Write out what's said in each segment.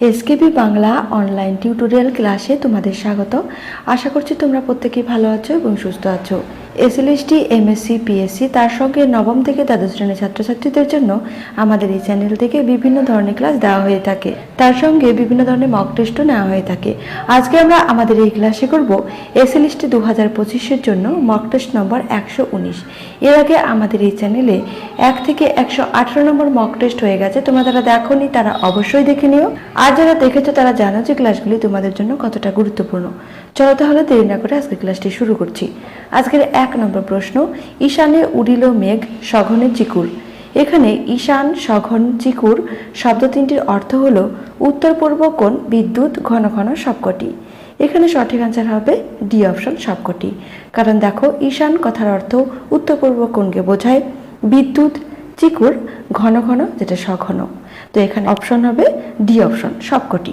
SKB Bangla online tutorial ক্লাসে তোমাদের স্বাগত। আশা করছি তোমরা প্রত্যেকেই ভালো আছো এবং সুস্থ আছো। এসএলএসটি এমএসসি পিএসসি তার সঙ্গে নবম থেকে দ্বাদশ শ্রেণির ছাত্রছাত্রীদের জন্য আমাদের এই চ্যানেল থেকে বিভিন্ন ধরনের ক্লাস দেওয়া হয়ে থাকে। তার সঙ্গে বিভিন্ন ধরনের মক টেস্টও নেওয়া হয়ে থাকে। আজকে আমরা আমাদের এই ক্লাসে করব এসএলএসটি দু হাজার পঁচিশের জন্য মক টেস্ট নম্বর একশো উনিশ। এর আগে আমাদের এই চ্যানেলে এক থেকে একশো আঠারো নম্বর মক টেস্ট হয়ে গেছে। তোমরা যারা দেখোনি, তারা অবশ্যই দেখে নিও। আর যারা দেখেছ, তারা জানো যে ক্লাসগুলি তোমাদের জন্য কতটা গুরুত্বপূর্ণ। চলো তাহলে দেরি না করে আজকের ক্লাসটি শুরু করছি। আজকের এক নম্বর প্রশ্ন, ঈশানে উড়িল মেঘ সঘনে চিকুর। এখানে ঈশান, সঘন, চিকুর শব্দ তিনটির অর্থ হলো উত্তর, পূর্ব কোণ, বিদ্যুৎ, ঘন ঘন সবকটি। এখানে সঠিক অ্যান্সার হবে ডি অপশন সবকটি। কারণ দেখো, ঈশান কথার অর্থ উত্তর, পূর্ব কোণকে বোঝায়। বিদ্যুৎ, চিকুর, ঘন ঘন, যেটা সঘন। তো এখানে অপশন হবে ডি অপশন সবকটি।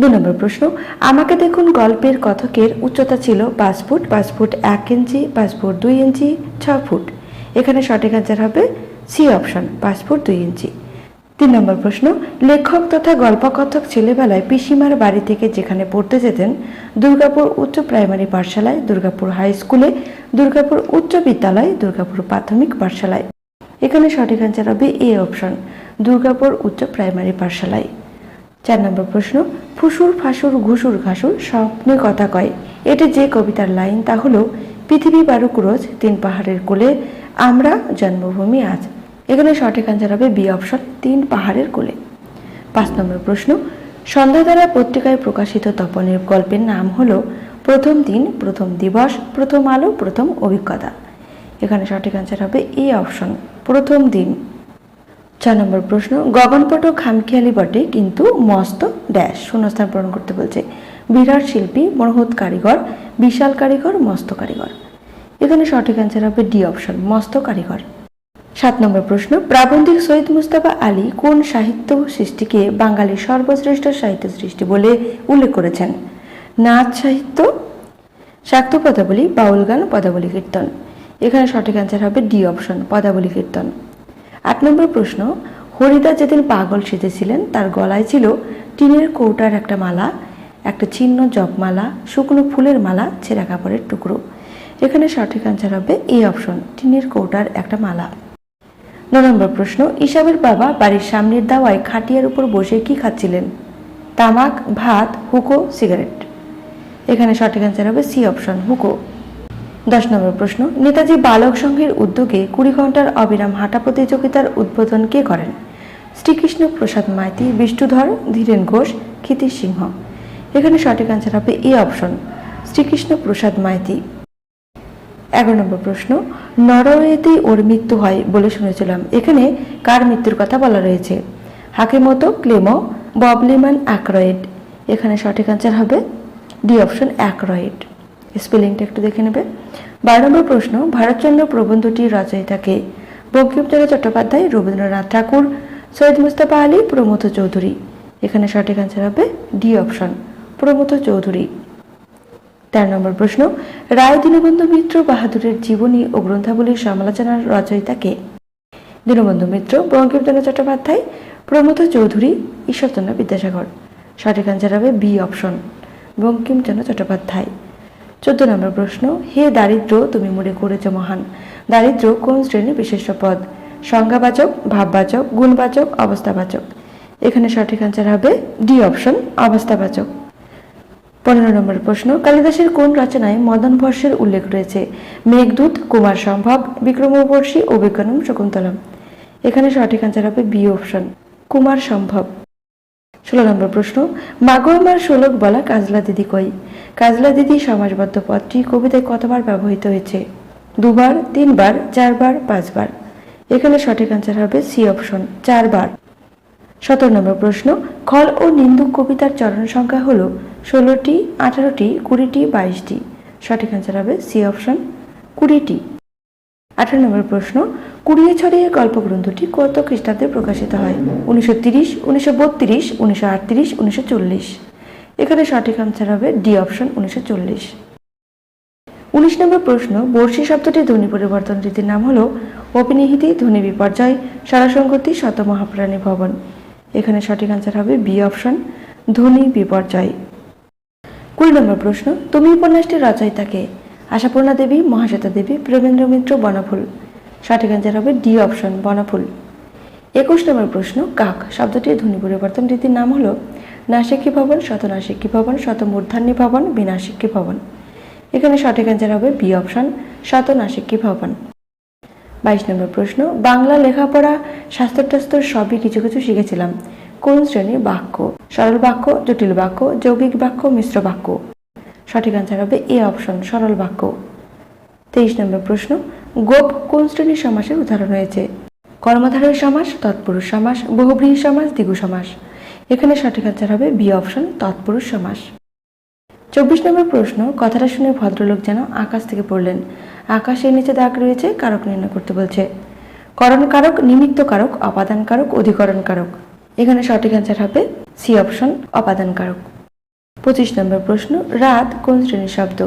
দু নম্বর প্রশ্ন, আমাকে দেখুন গল্পের কথকের উচ্চতা ছিল পাঁচ ফুট পাঁচ ফুট এক ইঞ্চি, পাঁচ ফুট দুই ইঞ্চি, ছ ফুট। এখানে সঠিক অ্যান্সার হবে সি অপশন পাঁচ ফুট দুই ইঞ্চি। তিন নম্বর প্রশ্ন, লেখক তথা গল্পকথক ছেলেবেলায় পিসিমার বাড়ি থেকে যেখানে পড়তে যেতেন, দুর্গাপুর উচ্চ প্রাইমারি পাঠশালায়, দুর্গাপুর হাই স্কুলে, দুর্গাপুর উচ্চ বিদ্যালয়, দুর্গাপুর প্রাথমিক পাঠশালায়। এখানে সঠিক অ্যান্সার হবে এ অপশন দুর্গাপুর উচ্চ প্রাইমারি পাঠশালায়। চার নম্বর প্রশ্ন, ফুসুর, ফাসুর, ঘুসুর, ঘাসুর স্বপ্নে কথা কয়। এটি যে কবিতার লাইন, তা হলো, পৃথিবী বারুক রোজ তিন পাহাড়ের কোলে, আমরা জন্মভূমি আজ। এখানে সঠিক অ্যান্সার হবে বি অপশন, তিন পাহাড়ের কোলে। পাঁচ নম্বর প্রশ্ন সন্ধ্যাধারা পত্রিকায় প্রকাশিত তপনের গল্পের নাম হলো, প্রথম দিন, প্রথম দিবস, প্রথম আলো, প্রথম অভিজ্ঞতা। এখানে সঠিক অ্যান্সার হবে এ অপশন, প্রথম দিন। চার নম্বর প্রশ্ন গগনপট খামখেয়ালি বটে, কিন্তু মস্ত ড্যাশ, শূন্যস্থান পূরণ করতে বলছে। বিরাট শিল্পী মহৎ কারিগর, বিশাল কারিগর, মস্ত কারিগর। এখানে সঠিক অ্যান্সার হবে ডি অপশন মস্ত কারিগর। সাত নম্বর প্রশ্ন, প্রাবন্ধিক সৈয়দ মুস্তাফা আলী কোন সাহিত্য সৃষ্টিকে বাঙালির সর্বশ্রেষ্ঠ সাহিত্য সৃষ্টি বলে উল্লেখ করেছেন? নাচ সাহিত্য শাক্ত পদাবলী, বাউল গান, পদাবলী কীর্তন। এখানে সঠিক অ্যান্সার হবে ডি অপশন পদাবলী কীর্তন। আট নম্বর প্রশ্ন, হরিদা যেদিন পাগল সেজেছিলেন, তার গলায় ছিল টিনের কৌটার একটা মালা, একটা ছিন্ন জপমালা শুকনো ফুলের মালা, ছেঁড়া কাপড়ের টুকরো। এখানে সঠিক অ্যান্সার হবে এ অপশন টিনের কৌটার একটা মালা। ন নম্বর প্রশ্ন ইসাবের বাবা বাড়ির সামনের দাওয়ায় খাটিয়ার উপর বসে কি খাচ্ছিলেন? তামাক, ভাত, হুকো, সিগারেট। এখানে সঠিক অ্যান্সার হবে সি অপশন হুকো। দশ নম্বর প্রশ্ন, নেতাজি বালক সংঘের উদ্যোগে কুড়ি ঘণ্টার অবিরাম হাঁটা প্রতিযোগিতার উদ্বোধন কে করেন? শ্রীকৃষ্ণ প্রসাদ মাইতি, বিষ্ণুধর, ধীরেন ঘোষ, ক্ষিতিশ সিংহ। এখানে সঠিক অ্যান্সার হবে এ অপশন শ্রীকৃষ্ণ প্রসাদ মাইতি। এগারো নম্বর প্রশ্ন, নরওয়েতেই ওর মৃত্যু হয় বলে শুনেছিলাম। এখানে কার মৃত্যুর কথা বলা রয়েছে? হাকিমতো, ক্লেমো, ববলিমান অ্যাক্রয়েড। এখানে সঠিক অ্যান্সার হবে ডি অপশন অ্যাক্রয়েড। স্পেলিংটা একটু দেখে নেবে। বারো নম্বর প্রশ্ন, ভারতচন্দ্র প্রবন্ধটির রচয়িতাকে বঙ্কিমচন্দ্র চট্টোপাধ্যায়, রবীন্দ্রনাথ ঠাকুর, সৈয়দ মুস্তাফা আলী প্রমথ চৌধুরী। এখানে সঠিক অ্যান্সার হবে ডি অপশন প্রমথ চৌধুরী। তেরো নম্বর প্রশ্ন, রায় দীনবন্ধু মিত্র বাহাদুরের জীবনী ও গ্রন্থাবলীর সমালোচনার রচয়িতাকে দীনবন্ধু মিত্র, বঙ্কিমচন্দ্র চট্টোপাধ্যায় প্রমথ চৌধুরী, ঈশ্বরচন্দ্র বিদ্যাসাগর। সঠিক অ্যান্সার হবে বি অপশন বঙ্কিমচন্দ্র চট্টোপাধ্যায়। চোদ্দ নম্বর প্রশ্ন, হে দারিদ্র, তুমি মনে করেছ মহান। দারিদ্র কোন শ্রেণির বিশেষ পদ? সংজ্ঞাবাচক, ভাববাচক, গুণবাচক, অবস্থাবাচক। এখানে সঠিক অ্যান্সার হবে ডি অপশন, অবস্থাবাচক। পনেরো নম্বর প্রশ্ন, কালিদাসের কোন রচনায় মদন ভর্ষের উল্লেখ রয়েছে? মেঘদূত, কুমার সম্ভব বিক্রমবর্ষী ও বিজ্ঞানম শকুন্তলম। এখানে সঠিক অ্যান্সার হবে বি অপশন, কুমার সম্ভব। ষোলো নম্বর প্রশ্ন মাগো আমার শোলক বলা কাজলা দিদি কই? কাজলা দিদি সমাজবদ্ধ পদটি কবিতায় কতবার ব্যবহৃত হয়েছে? দুবার, তিনবার, চারবার, পাঁচবার? এখানে সঠিক অ্যান্সার হবে সি অপশন চারবার। সতেরো নম্বর প্রশ্ন, খল ও নিন্দুক কবিতার চরণ সংখ্যা হলো ষোলোটি, আঠারোটি, কুড়িটি, বাইশটি? সঠিক অ্যান্সার হবে সি অপশন কুড়িটি। আঠারো নম্বর প্রশ্ন কুড়িয়ে ছড়িয়ে গল্পগ্রন্থটি কত খ্রিস্টাব্দে প্রকাশিত হয়? উনিশশো তিরিশ, উনিশশো বত্রিশ, উনিশশো আটত্রিশ, উনিশশো চল্লিশ। এখানে সঠিক আনসার হবে ডি অপশন উনিশশো চল্লিশ। উনিশ নম্বর প্রশ্ন, বর্ষি শব্দটি ধ্বনি পরিবর্তন রীতির নাম হলো অপিনিহিতি, ধ্বনি বিপর্যয় সারাসংগতি শত মহাপ্রাণী ভবন। এখানে সঠিক আনসার হবে বি অপশন ধ্বনি বিপর্যয়। কুড়ি নম্বর প্রশ্ন, তুমি উপন্যাসটির রচয়িতাকে আশাপূর্ণা দেবী, মহাশ্বেতা দেবী, প্রেমেন্দ্র মিত্র, বনফুল। সঠিক আনসার হবে ডি অপশন, বনফুল। একুশ নম্বর প্রশ্ন, কাক। শব্দটির ধ্বনি পরিবর্তন রীতির নাম হলো নাসিকি ভবন, শতনাসিকি ভবন, শতমূর্ধান্নী ভবন বিনাশিকি ভবন। এখানে সঠিক অ্যান্সার হবে বি অপশন, শতনাসিকি ভবন। বাইশ নম্বর প্রশ্ন, বাংলা লেখাপড়া শাস্ত্র টাস্ত্র সবই কিছু কিছু শিখেছিলাম। কোন শ্রেণির বাক্য? সরল বাক্য, জটিল বাক্য, যৌগিক বাক্য, মিশ্র বাক্য। সঠিক অ্যান্সার হবে এ অপশন, সরল বাক্য। তেইশ নম্বর প্রশ্ন গোপ কোন শ্রেণির সমাসের উদাহরণ হয়েছে কর্মধারয় সমাস, তৎপুরুষ সমাস, বহুব্রীহি সমাস, দ্বিগু সমাস। এখানে সঠিক অ্যান্সার হবে বি অপশন তৎপুরুষ সমাস। চব্বিশ নম্বর প্রশ্ন, কথাটা শুনে ভদ্রলোক যেন আকাশ থেকে পড়লেন। আকাশের নিচে দাগ রয়েছে, কারক নির্ণয় করতে বলছে। করণ কারক, নিমিত্ত কারক, অপাদান কারক, অধিকরণ কারক। এখানে সঠিক অ্যান্সার হবে সি অপশন অপাদান কারক। পঁচিশ নম্বর প্রশ্ন, রাত কোন শ্রেণির শব্দ?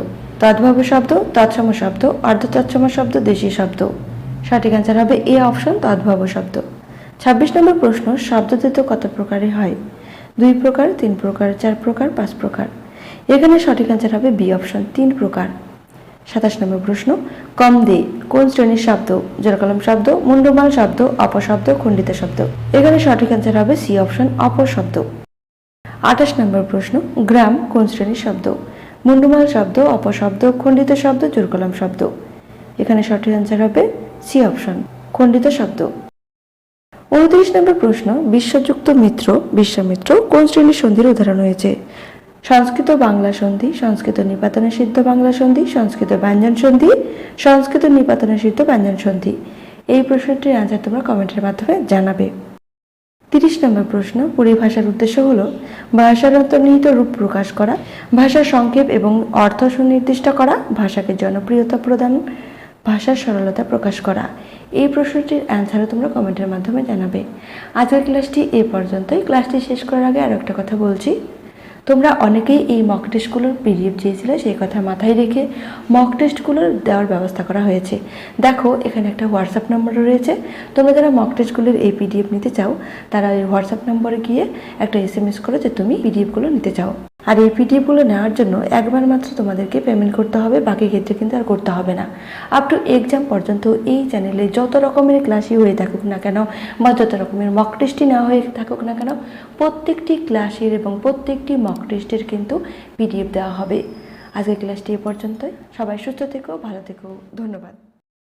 তদ্ভব শব্দ, তৎসম শব্দ অর্ধ তৎসম শব্দ, দেশি শব্দ। সঠিক অ্যান্সার হবে এ অপশন তদ্ভব শব্দ। ছাব্বিশ নম্বর প্রশ্ন শব্দ দ্বৈত কত প্রকারে হয়? দুই প্রকার, তিন প্রকার, চার প্রকার, পাঁচ প্রকার। এখানে সঠিক অ্যান্সার হবে বি অপশন তিন প্রকার। সাতাশ নম্বর প্রশ্ন, কম দে, কোন শ্রেণির শব্দ? জোরকলম শব্দ, মুন্ডমাল শব্দ, অপশব্দ, খণ্ডিত শব্দ। এখানে সঠিক অ্যান্সার হবে সি অপশন অপশব্দ। আঠাশ নম্বর প্রশ্ন, গ্রাম কোন শ্রেণির শব্দ? মুন্ডমাল শব্দ, অপশব্দ, খণ্ডিত শব্দ, জোরকলম শব্দ। এখানে সঠিক অ্যান্সার হবে সি অপশন খণ্ডিত শব্দ। উনত্রিশ নম্বর প্রশ্ন, বিশ্বযুক্ত মিত্র, বিশ্বামিত্র কোন শ্রেণির সন্ধির উদাহরণ হয়েছে? সংস্কৃত বাংলা সন্ধি, সংস্কৃত নিপাতনে সিদ্ধ বাংলা সন্ধি, সংস্কৃত ব্যঞ্জন সন্ধি, সংস্কৃত নিপাতনে সিদ্ধ ব্যঞ্জন সন্ধি। এই প্রশ্নটির আনসার তোমরা কমেন্টের মাধ্যমে জানাবে। তিরিশ নম্বর প্রশ্ন পরিভাষার উদ্দেশ্য হল ভাষার অন্তর্নিহিত রূপ প্রকাশ করা ভাষার সংক্ষেপ এবং অর্থ সুনির্দিষ্ট করা, ভাষাকে জনপ্রিয়তা প্রদান, ভাষার সরলতা প্রকাশ করা। এই প্রশ্নটির অ্যান্সারও তোমরা কমেন্টের মাধ্যমে জানাবে। আজকের ক্লাসটি এ পর্যন্তই। ক্লাসটি শেষ করার আগে আরও একটা কথা বলছি। তোমরা অনেকেই এই মক টেস্টগুলোর পিডিএফ চেয়েছিলে, সেই কথা মাথায় রেখে মক টেস্টগুলোর দেওয়ার ব্যবস্থা করা হয়েছে। দেখো, এখানে একটা হোয়াটসঅ্যাপ নম্বর রয়েছে। তোমরা যারা মক টেস্টগুলোর এই পিডিএফ নিতে চাও, তারা এই হোয়াটসঅ্যাপ নম্বরে গিয়ে একটা এস এম এস করো যে তুমি পিডিএফগুলো নিতে চাও। আর এই পিডিএফগুলো নেওয়ার জন্য একবার মাত্র তোমাদেরকে পেমেন্ট করতে হবে, বাকি ক্ষেত্রে কিন্তু আর করতে হবে না। আপ টু এক্সাম পর্যন্ত এই চ্যানেলে যত রকমের ক্লাসই হয়ে থাকুক না কেন বা যত রকমের মক টেস্টই না হয়ে থাকুক না কেন, প্রত্যেকটি ক্লাসের এবং প্রত্যেকটি মক টেস্টের কিন্তু পিডিএফ দেওয়া হবে। আজকের ক্লাসটি এ পর্যন্তই। সবাই সুস্থ থেকো, ভালো থেকো। ধন্যবাদ।